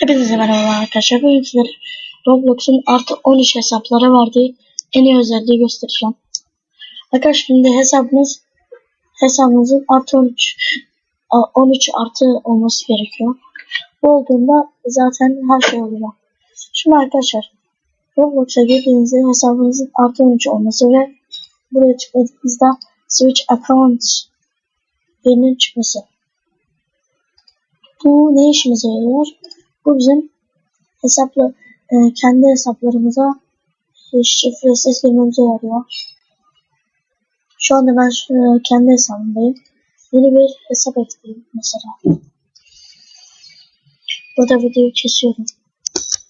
Hepinize merhaba arkadaşlar. Bugün sizlere Roblox'un artı 13 hesaplara verdiği en iyi özelliği göstereceğim. Arkadaşlar şimdi hesabınız hesabınızın artı 13 a, 13 artı olması gerekiyor. Bu olduğunda zaten her şey oluyor. Şimdi arkadaşlar Roblox'a girdiğinizde hesabınızın artı 13 olması ve buraya tıkladığınızda Switch Account yerinin çıkması. Bu ne işimize yarıyor? Bu bizim hesapla e, kendi hesaplarımıza e, şifresiz girmemize yarıyor. Şu anda ben e, kendi hesabımdayım. Yeni bir hesap ekleyeyim mesela. Burada videoyu kesiyorum.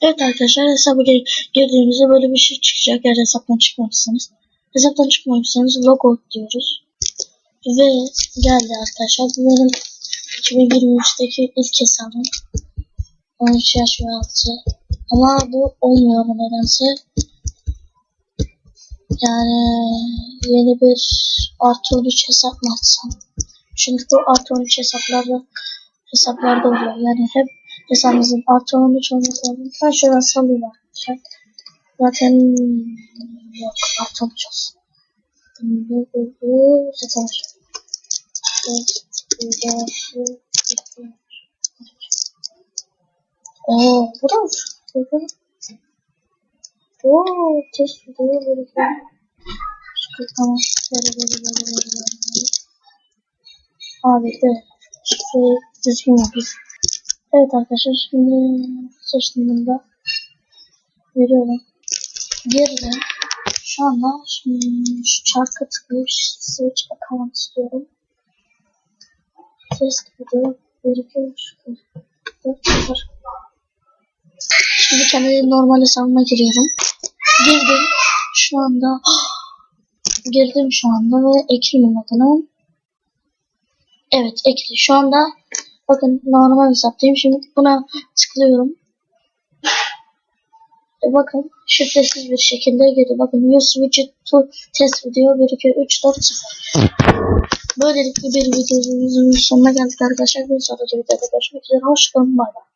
Evet arkadaşlar hesaba gir girdiğimizde böyle bir şey çıkacak eğer hesaptan çıkmamışsanız. Hesaptan çıkmamışsanız logout diyoruz. Ve geldi arkadaşlar. Bu benim 2023'teki ilk hesabım. 13 yaş ve altı. Ama bu olmuyor mu nedense. Yani yeni bir artı 13 hesap mı açsam? Çünkü bu artı 13 hesaplarda hesaplarda oluyor. Yani hep hesabımızın artı 13 olması lazım. Ben şuradan salayım arkadaşlar. Zaten yok artı 13 olsun. Bu bu bu zaten var. Oo, bu da var. Bakın. Oo, test video böyle böyle. Şükür tamam. Böyle böyle böyle böyle böyle. böyle. Abi de şifreyi düzgün yapayım. Evet arkadaşlar şimdi da. Veriyorum. Geride şu anda şimdi şu çarka tıklayıp switch account istiyorum. Test video 1 2 3 4 0 Şimdi kendi normal hesabıma giriyorum. Girdim. Şu anda girdim şu anda ve ekleyeyim adını. Evet ekli. Şu anda bakın normal hesaptayım. Şimdi buna tıklıyorum. E bakın şifresiz bir şekilde girdi. Bakın use widget to test video 1 2 3 4 0. Böylelikle bir videomuzun sonuna geldik arkadaşlar. Bir sonraki videoda görüşmek üzere. Hoşçakalın. Bay bay.